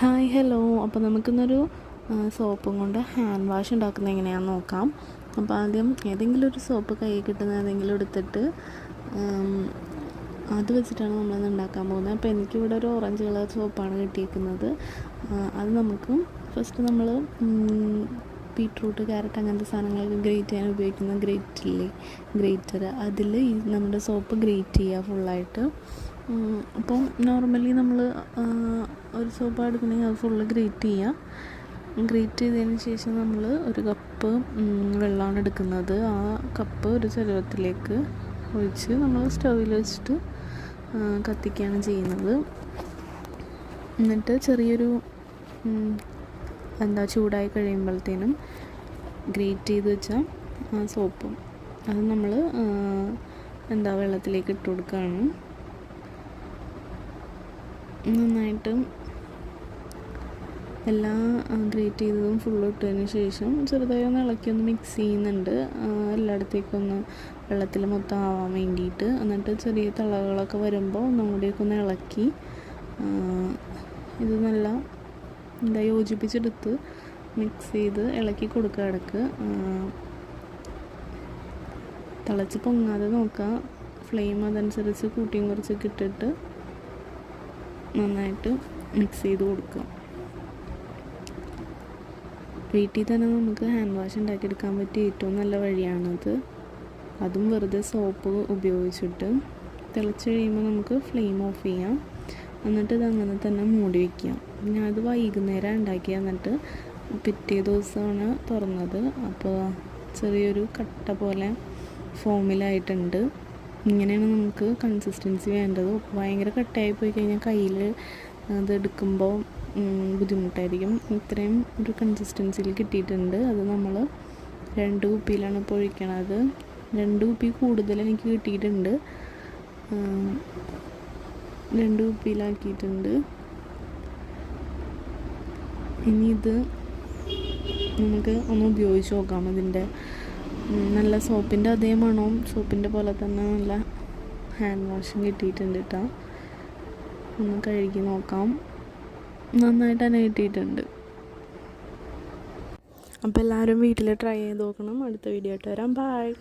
Hi hello. അപ്പോൾ നമുക്കിന്നൊരു സോപ്പും കൊണ്ട് ഹാൻഡ് വാഷ് ഉണ്ടാക്കുന്നത് എങ്ങനെയാണെന്ന് നോക്കാം. അപ്പോൾ ആദ്യം ഏതെങ്കിലും ഒരു സോപ്പ് കയ്യിൽ കിട്ടുന്ന ഏതെങ്കിലും എടുത്തിട്ട് അത് വെച്ചിട്ടാണ് നമ്മളിന്ന് ഉണ്ടാക്കാൻ പോകുന്നത്. അപ്പോൾ എനിക്കിവിടെ ഒരു ഓറഞ്ച് കളർ സോപ്പാണ് കിട്ടിയിരിക്കുന്നത്. അത് നമുക്ക് ഫസ്റ്റ് നമ്മൾ ബീട്രൂട്ട് ക്യാരറ്റ് അങ്ങനത്തെ സാധനങ്ങളൊക്കെ ഗ്രേറ്റ് ചെയ്യാൻ ഉപയോഗിക്കുന്ന ഗ്രേറ്റ് ഗ്രേറ്റർ. അതിൽ ഈ നമ്മുടെ സോപ്പ് ഗ്രേറ്റ് ചെയ്യുക ഫുള്ളായിട്ട് അപ്പം നോർമലി നമ്മൾ ഒരു സോപ്പ് എടുക്കണമെങ്കിൽ അത് ഫുള്ള് ഗ്രേറ്റ് ചെയ്യുക ഗ്രേറ്റ് ചെയ്തതിന് ശേഷം നമ്മൾ ഒരു കപ്പ് വെള്ളമാണ് എടുക്കുന്നത്. ആ കപ്പ് ഒരു ചരുവത്തിലേക്ക് ഒഴിച്ച് നമ്മൾ സ്റ്റൗവിൽ വെച്ചിട്ട് കത്തിക്കുകയാണ് ചെയ്യുന്നത്. എന്നിട്ട് ചെറിയൊരു എന്താ ചൂടായി കഴിയുമ്പോഴത്തേനും ഗ്രേറ്റ് ചെയ്ത് വെച്ച സോപ്പും അത് നമ്മൾ എന്താ വെള്ളത്തിലേക്ക് ഇട്ട് കൊടുക്കുകയാണ് നന്നായിട്ട് എല്ലാം ഗ്രേറ്റ് ചെയ്തതും ഫുള്ള് ഇട്ടതിന് ശേഷം ചെറുതായി ഒന്ന് ഇളക്കി ഒന്ന് മിക്സ് ചെയ്യുന്നുണ്ട്. എല്ലായിടത്തേക്കൊന്ന് വെള്ളത്തിൽ മൊത്തം ആവാൻ വേണ്ടിയിട്ട്. എന്നിട്ട് ചെറിയ തിളകളൊക്കെ വരുമ്പോൾ ഒന്നും കൂടിയൊക്കെ ഒന്ന് ഇളക്കി ഇത് നല്ല എന്താ യോജിപ്പിച്ചെടുത്ത് മിക്സ് ചെയ്ത് ഇളക്കി കൊടുക്കുക ഇടയ്ക്ക് തിളച്ച് പൊങ്ങാതെ നോക്കുക. ഫ്ലെയിം അതനുസരിച്ച് കൂട്ടിയും കുറച്ചൊക്കെ ഇട്ടിട്ട് നന്നായിട്ട് മിക്സ് ചെയ്ത് കൊടുക്കുക. വീട്ടിൽ തന്നെ നമുക്ക് ഹാൻഡ് വാഷ് ഉണ്ടാക്കിയെടുക്കാൻ പറ്റിയ ഏറ്റവും നല്ല വഴിയാണത്. അതും വെറുതെ സോപ്പ് ഉപയോഗിച്ചിട്ട് തിളച്ച് കഴിയുമ്പോൾ നമുക്ക് ഫ്ലെയിം ഓഫ് ചെയ്യാം. എന്നിട്ട് ഇത് അങ്ങനെ തന്നെ മൂടി വയ്ക്കാം ഞാനത് വൈകുന്നേരം ഉണ്ടാക്കി എന്നിട്ട് പിറ്റേ ദിവസമാണ് തുറന്നത്. അപ്പോൾ ചെറിയൊരു കട്ട പോലെ ഫോമിലായിട്ടുണ്ട് ഇങ്ങനെയാണ് നമുക്ക് കൺസിസ്റ്റൻസി വേണ്ടത്. ഭയങ്കര കട്ടയായി പോയി കഴിഞ്ഞാൽ കയ്യിൽ അത് എടുക്കുമ്പോൾ ബുദ്ധിമുട്ടായിരിക്കും. ഇത്രയും ഒരു കൺസിസ്റ്റൻസിയിൽ കിട്ടിയിട്ടുണ്ട്. അത് നമ്മൾ രണ്ട് കുപ്പിയിലാണ് ഇപ്പോൾ ഒഴിക്കണത് രണ്ട് കുപ്പി കൂടുതൽ എനിക്ക് കിട്ടിയിട്ടുണ്ട്. രണ്ട് കുപ്പിയിലാക്കിയിട്ടുണ്ട്. ഇനി ഇത് നമുക്ക് ഒന്ന് ഉപയോഗിച്ച് നോക്കാം. ഇതിന്റെ നല്ല സോപ്പിന്റെ അതേ മണവും സോപ്പിന്റെ പോലെ തന്നെ നല്ല ഹാൻഡ് വാഷും കിട്ടിയിട്ടുണ്ട് കേട്ടോ ഒന്ന് കഴുകി നോക്കാം. നന്നായിട്ട് തന്നെ കിട്ടിയിട്ടുണ്ട് അപ്പോൾ എല്ലാവരും വീട്ടിൽ ട്രൈ ചെയ്ത് നോക്കണം. അടുത്ത വീഡിയോ ആയിട്ട് വരാം. ബായ്